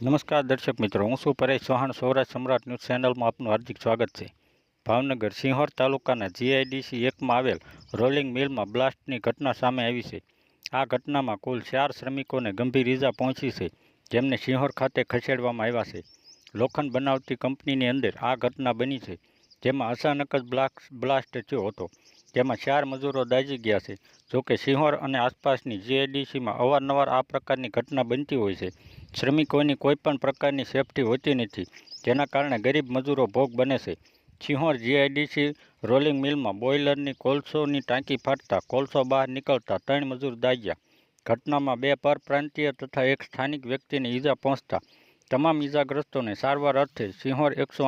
નમસ્કાર દર્શક મિત્રો, હું છું પરેશ ચૌહાણ, સૌરાષ્ટ્ર સમ્રાટ ન્યૂઝ ચેનલમાં આપનું હાર્દિક સ્વાગત છે. ભાવનગર, સિંહોર તાલુકાના જીઆઈડીસી એકમાં આવેલ રોલિંગ મિલમાં બ્લાસ્ટની ઘટના સામે આવી છે. આ ઘટનામાં કુલ ચાર શ્રમિકોને ગંભીર ઈજા પહોંચી છે, જેમને સિંહોર ખાતે ખસેડવામાં આવ્યા છે. લોખંડ બનાવતી કંપનીની અંદર આ ઘટના બની છે. જેમાં અચાનક જ બ્લાસ્ટ બ્લાસ્ટ થયો હતો. જેમાં ચાર મજૂરો દાઝી ગયા છે. જોકે સિંહોર અને આસપાસની જીઆઈડીસીમાં અવારનવાર આ પ્રકારની ઘટના બનતી હોય છે. શ્રમિકોની કોઈપણ પ્રકારની સેફટી હોતી નથી, જેના કારણે ગરીબ મજૂરો ભોગ બને છે. સિંહોર જીઆઈડીસી રોલિંગ મિલમાં બોઇલરની કોલસોની ટાંકી ફાટતા કોલસો બહાર નીકળતા ત્રણ મજૂર દાઝ્યા. ઘટનામાં બે પરપ્રાંતીય તથા એક સ્થાનિક વ્યક્તિને ઈજા પહોંચતા તમામ ઈજાગ્રસ્તોને સારવાર અર્થે સિંહોર એકસો